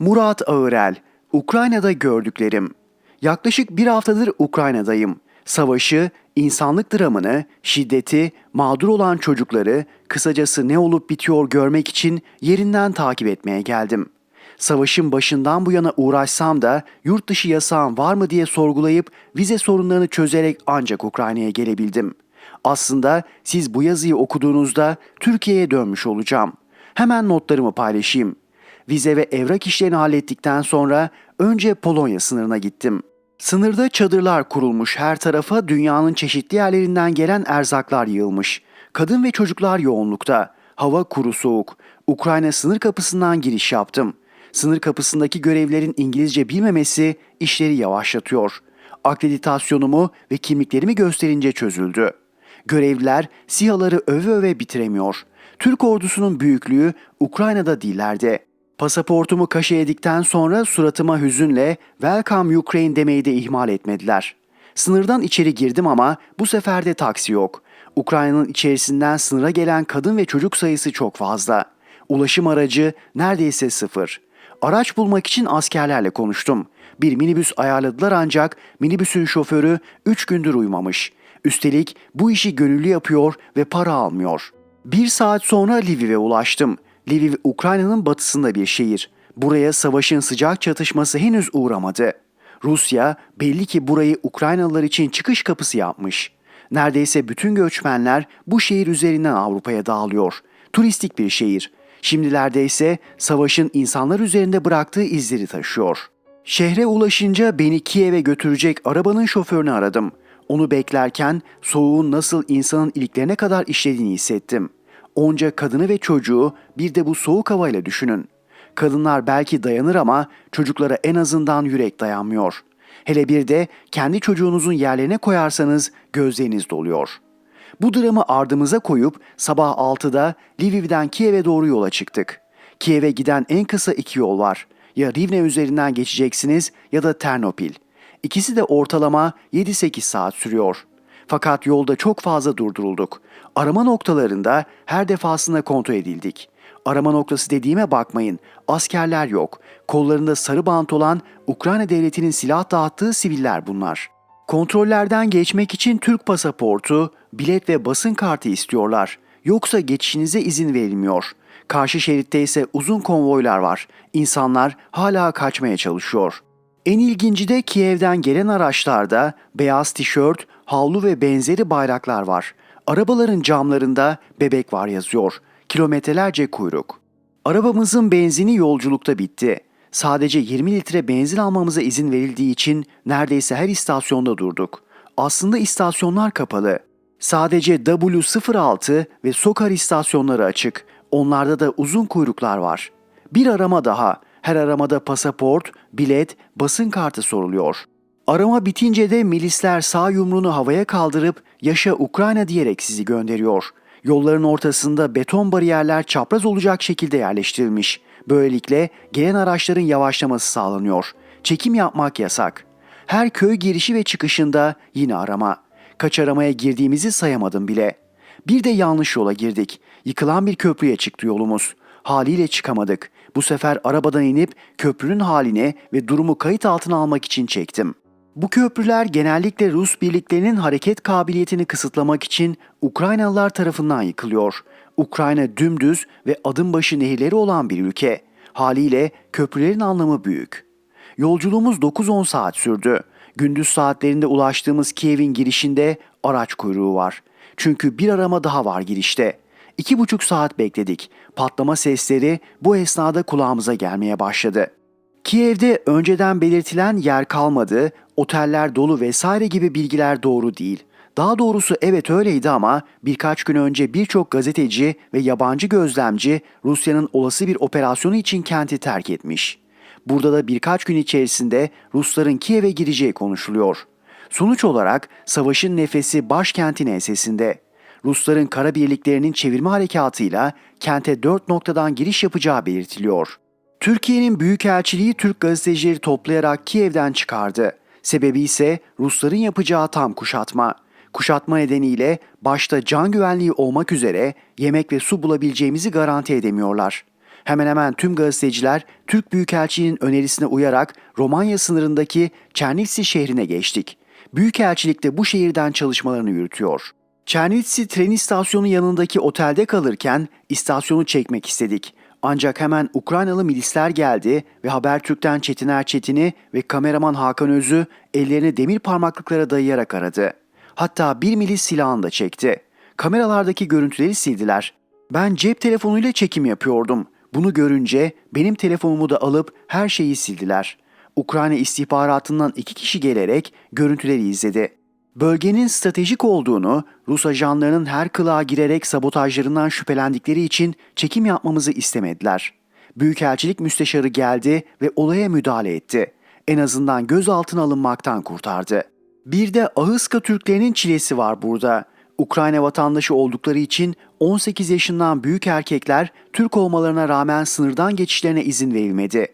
Murat Ağırel, Ukrayna'da gördüklerim. Yaklaşık bir haftadır Ukrayna'dayım. Savaşı, insanlık dramını, şiddeti, mağdur olan çocukları, kısacası ne olup bitiyor görmek için yerinden takip etmeye geldim. Savaşın başından bu yana uğraşsam da yurt dışı yasağım var mı diye sorgulayıp vize sorunlarını çözerek ancak Ukrayna'ya gelebildim. Aslında siz bu yazıyı okuduğunuzda Türkiye'ye dönmüş olacağım. Hemen notlarımı paylaşayım. Vize ve evrak işlerini hallettikten sonra önce Polonya sınırına gittim. Sınırda çadırlar kurulmuş her tarafa dünyanın çeşitli yerlerinden gelen erzaklar yığılmış. Kadın ve çocuklar yoğunlukta. Hava kuru soğuk. Ukrayna sınır kapısından giriş yaptım. Sınır kapısındaki görevlerin İngilizce bilmemesi işleri yavaşlatıyor. Akreditasyonumu ve kimliklerimi gösterince çözüldü. Görevliler sihaları öve öve bitiremiyor. Türk ordusunun büyüklüğü Ukrayna'da değillerdi. Pasaportumu kaşeyedikten sonra suratıma hüzünle Welcome Ukraine demeyi de ihmal etmediler. Sınırdan içeri girdim ama bu sefer de taksi yok. Ukrayna'nın içerisinden sınıra gelen kadın ve çocuk sayısı çok fazla. Ulaşım aracı neredeyse sıfır. Araç bulmak için askerlerle konuştum. Bir minibüs ayarladılar ancak minibüsün şoförü 3 gündür uyumamış. Üstelik bu işi gönüllü yapıyor ve para almıyor. Bir saat sonra Lviv'e ulaştım. Lviv Ukrayna'nın batısında bir şehir. Buraya savaşın sıcak çatışması henüz uğramadı. Rusya belli ki burayı Ukraynalılar için çıkış kapısı yapmış. Neredeyse bütün göçmenler bu şehir üzerinden Avrupa'ya dağılıyor. Turistik bir şehir. Şimdilerde ise savaşın insanlar üzerinde bıraktığı izleri taşıyor. Şehre ulaşınca beni Kiev'e götürecek arabanın şoförünü aradım. Onu beklerken soğuğun nasıl insanın iliklerine kadar işlediğini hissettim. Onca kadını ve çocuğu bir de bu soğuk havayla düşünün. Kadınlar belki dayanır ama çocuklara en azından yürek dayanmıyor. Hele bir de kendi çocuğunuzun yerlerine koyarsanız gözleriniz doluyor. Bu dramı ardımıza koyup sabah 6'da Lviv'den Kiev'e doğru yola çıktık. Kiev'e giden en kısa iki yol var. Ya Rivne üzerinden geçeceksiniz ya da Ternopil. İkisi de ortalama 7-8 saat sürüyor. Fakat yolda çok fazla durdurulduk. Arama noktalarında her defasında kontrol edildik. Arama noktası dediğime bakmayın. Askerler yok. Kollarında sarı bant olan Ukrayna devletinin silah dağıttığı siviller bunlar. Kontrollerden geçmek için Türk pasaportu, bilet ve basın kartı istiyorlar. Yoksa geçişinize izin verilmiyor. Karşı şeritte ise uzun konvoylar var. İnsanlar hala kaçmaya çalışıyor. En ilginci de Kiev'den gelen araçlarda beyaz tişört, havlu ve benzeri bayraklar var. Arabaların camlarında bebek var yazıyor. Kilometrelerce kuyruk. Arabamızın benzini yolculukta bitti. Sadece 20 litre benzin almamıza izin verildiği için neredeyse her istasyonda durduk. Aslında istasyonlar kapalı. Sadece W06 ve Sokar istasyonları açık. Onlarda da uzun kuyruklar var. Bir arama daha. Her aramada pasaport, bilet, basın kartı soruluyor. Arama bitince de milisler sağ yumruğunu havaya kaldırıp yaşa Ukrayna diyerek sizi gönderiyor. Yolların ortasında beton bariyerler çapraz olacak şekilde yerleştirilmiş. Böylelikle gelen araçların yavaşlaması sağlanıyor. Çekim yapmak yasak. Her köy girişi ve çıkışında yine arama. Kaç aramaya girdiğimizi sayamadım bile. Bir de yanlış yola girdik. Yıkılan bir köprüye çıktı yolumuz. Haliyle çıkamadık. Bu sefer arabadan inip köprünün haline ve durumu kayıt altına almak için çektim. Bu köprüler genellikle Rus birliklerinin hareket kabiliyetini kısıtlamak için Ukraynalılar tarafından yıkılıyor. Ukrayna dümdüz ve adım başı nehirleri olan bir ülke. Haliyle köprülerin anlamı büyük. Yolculuğumuz 9-10 saat sürdü. Gündüz saatlerinde ulaştığımız Kiev'in girişinde araç kuyruğu var. Çünkü bir arama daha var girişte. İki buçuk saat bekledik. Patlama sesleri bu esnada kulağımıza gelmeye başladı. Kiev'de önceden belirtilen yer kalmadı, oteller dolu vesaire gibi bilgiler doğru değil. Daha doğrusu evet öyleydi ama birkaç gün önce birçok gazeteci ve yabancı gözlemci Rusya'nın olası bir operasyonu için kenti terk etmiş. Burada da birkaç gün içerisinde Rusların Kiev'e gireceği konuşuluyor. Sonuç olarak savaşın nefesi başkentin ensesinde. Rusların kara birliklerinin çevirme harekatıyla kente dört noktadan giriş yapacağı belirtiliyor. Türkiye'nin Büyükelçiliği Türk gazetecileri toplayarak Kiev'den çıkardı. Sebebi ise Rusların yapacağı tam kuşatma. Kuşatma nedeniyle başta can güvenliği olmak üzere yemek ve su bulabileceğimizi garanti edemiyorlar. Hemen hemen tüm gazeteciler Türk Büyükelçiliğinin önerisine uyarak Romanya sınırındaki Çernitsi şehrine geçtik. Büyükelçilik de bu şehirden çalışmalarını yürütüyor. Çernitsi tren istasyonu yanındaki otelde kalırken istasyonu çekmek istedik. Ancak hemen Ukraynalı milisler geldi ve Habertürk'ten Çetin Erçetin'i ve kameraman Hakan Öz'ü ellerini demir parmaklıklara dayayarak aradı. Hatta bir milis silahını da çekti. Kameralardaki görüntüleri sildiler. Ben cep telefonuyla çekim yapıyordum. Bunu görünce benim telefonumu da alıp her şeyi sildiler. Ukrayna istihbaratından iki kişi gelerek görüntüleri izledi. Bölgenin stratejik olduğunu, Rus ajanlarının her kılığa girerek sabotajlarından şüphelendikleri için çekim yapmamızı istemediler. Büyükelçilik müsteşarı geldi ve olaya müdahale etti. En azından gözaltına alınmaktan kurtardı. Bir de Ahıska Türklerinin çilesi var burada. Ukrayna vatandaşı oldukları için 18 yaşından büyük erkekler Türk olmalarına rağmen sınırdan geçişlerine izin verilmedi.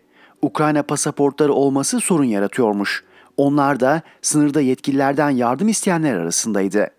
Ukrayna pasaportları olması sorun yaratıyormuş. Onlar da sınırda yetkililerden yardım isteyenler arasındaydı.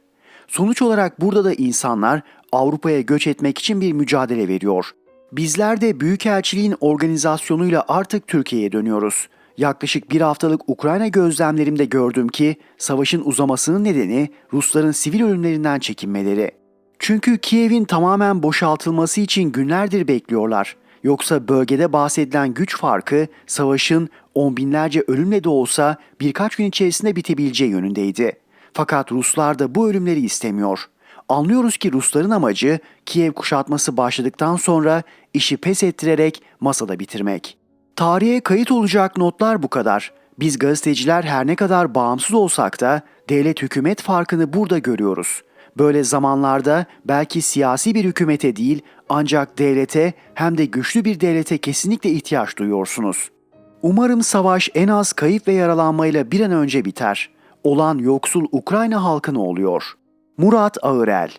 Sonuç olarak burada da insanlar Avrupa'ya göç etmek için bir mücadele veriyor. Bizler de Büyükelçiliğin organizasyonuyla artık Türkiye'ye dönüyoruz. Yaklaşık bir haftalık Ukrayna gözlemlerimde gördüm ki savaşın uzamasının nedeni Rusların sivil ölümlerinden çekinmeleri. Çünkü Kiev'in tamamen boşaltılması için günlerdir bekliyorlar. Yoksa bölgede bahsedilen güç farkı savaşın on binlerce ölümle de olsa birkaç gün içerisinde bitebileceği yönündeydi. Fakat Ruslar da bu ölümleri istemiyor. Anlıyoruz ki Rusların amacı Kiev kuşatması başladıktan sonra işi pes ettirerek masada bitirmek. Tarihe kayıt olacak notlar bu kadar. Biz gazeteciler her ne kadar bağımsız olsak da devlet hükümet farkını burada görüyoruz. Böyle zamanlarda belki siyasi bir hükümete değil ancak devlete hem de güçlü bir devlete kesinlikle ihtiyaç duyuyorsunuz. Umarım savaş en az kayıp ve yaralanmayla bir an önce biter. Olan yoksul Ukrayna halkına oluyor. Murat Ağırel